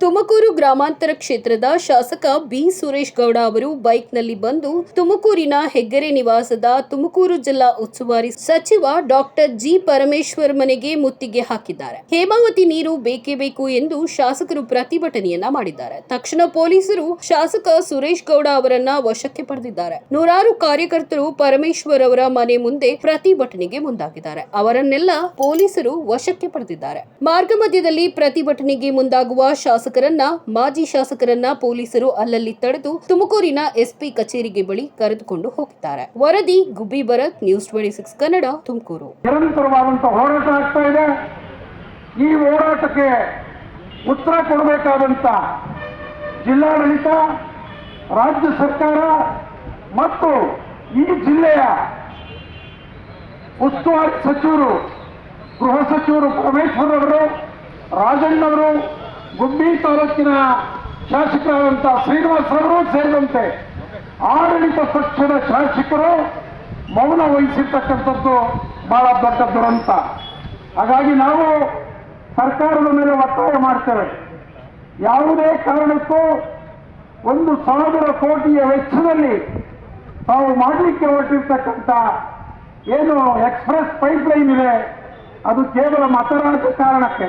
ತುಮಕೂರು ಗ್ರಾಮಾಂತರ ಕ್ಷೇತ್ರದ ಶಾಸಕ ಬಿ ಸುರೇಶ್ ಗೌಡ ಅವರು ಬೈಕ್ನಲ್ಲಿ ಬಂದು ತುಮಕೂರಿನ ಹೆಗ್ಗೆರೆ ನಿವಾಸದ ತುಮಕೂರು ಜಿಲ್ಲಾ ಉಸ್ತುವಾರಿ ಸಚಿವ ಡಾಕ್ಟರ್ ಜಿ ಪರಮೇಶ್ವರ್ ಮನೆಗೆ ಮುತ್ತಿಗೆ ಹಾಕಿದ್ದಾರೆ. ಹೇಮಾವತಿ ನೀರು ಬೇಕೇ ಬೇಕು ಎಂದು ಶಾಸಕರು ಪ್ರತಿಭಟನೆಯನ್ನ ಮಾಡಿದ್ದಾರೆ. ತಕ್ಷಣ ಪೊಲೀಸರು ಶಾಸಕ ಸುರೇಶ್ ಗೌಡ ಅವರನ್ನ ವಶಕ್ಕೆ ಪಡೆದಿದ್ದಾರೆ. ನೂರಾರು ಕಾರ್ಯಕರ್ತರು ಪರಮೇಶ್ವರ್ ಅವರ ಮನೆ ಮುಂದೆ ಪ್ರತಿಭಟನೆಗೆ ಮುಂದಾಗಿದ್ದಾರೆ. ಅವರನ್ನೆಲ್ಲ ಪೊಲೀಸರು ವಶಕ್ಕೆ ಪಡೆದಿದ್ದಾರೆ. ಮಾರ್ಗ ಮಧ್ಯದಲ್ಲಿ ಪ್ರತಿಭಟನೆಗೆ ಮುಂದಾಗುವ ಶಾಸಕರನ್ನ, ಮಾಜಿ ಶಾಸಕರನ್ನ ಪೊಲೀಸರು ಅಲ್ಲಲ್ಲಿ ತಡೆದು ತುಮಕೂರಿನ ಎಸ್ಪಿ ಕಚೇರಿಗೆ ಬಳಿ ಕರೆದುಕೊಂಡು ಹೋಗುತ್ತಾರೆ ವರದಿ, Gubbi Bharat, news twenty six Kannada, Tumakuru. ನಿರಂತರವಾದಂತಹ ಹೋರಾಟ ಆಗ್ತಾ ಇದೆ. ಈ ಹೋರಾಟಕ್ಕೆ ಉತ್ತರ ಕೊಡಬೇಕಾದಂತ ಜಿಲ್ಲಾಡಳಿತ, ರಾಜ್ಯ ಸರ್ಕಾರ ಮತ್ತು ಈ ಜಿಲ್ಲೆಯ ಉಸ್ತುವಾರಿ ಸಚಿವರು, ಗೃಹ ಸಚಿವರು ಪರಮೇಶ್ವರ್ ಅವರು ರಾಜಣ್ಣವರು ಗುಬ್ಬಿ ತಾಲೂಕಿನ ಶಾಸಕರಾದಂಥ ಶ್ರೀನಿವಾಸರವರು ಸೇರಿದಂತೆ ಆಡಳಿತ ಪಕ್ಷದ ಶಾಸಕರು ಮೌನ ವಹಿಸಿರ್ತಕ್ಕಂಥದ್ದು ಬಹಳ ದೊಡ್ಡ ದುರಂತ. ಹಾಗಾಗಿ ನಾವು ಸರ್ಕಾರದ ಮೇಲೆ ಒತ್ತಾಯ ಮಾಡ್ತೇವೆ. ಯಾವುದೇ ಕಾರಣಕ್ಕೂ ಒಂದು ಸಾವಿರ ಕೋಟಿಯ ವೆಚ್ಚದಲ್ಲಿ ತಾವು ಮಾಡಲಿಕ್ಕೆ ಹೊರಟಿರ್ತಕ್ಕಂಥ ಏನು ಎಕ್ಸ್ಪ್ರೆಸ್ ಪೈಪ್ಲೈನ್ ಇದೆ, ಅದು ಕೇವಲ ಮತದಾನದ ಕಾರಣಕ್ಕೆ.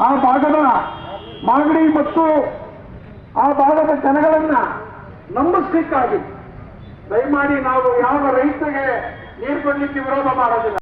ಆ ಭಾಗದ ಮಾಗಡಿ ಮತ್ತು ಆ ಭಾಗದ ಜನಗಳನ್ನ ನಂಬಿಸ್ಲಿಕ್ಕಾಗಿ. ದಯಮಾಡಿ ನಾವು ಯಾವ ರೈತರಿಗೆ ನೀರು ಕೊಡ್ಲಿಕ್ಕೆ ವಿರೋಧ ಮಾಡೋದಿಲ್ಲ.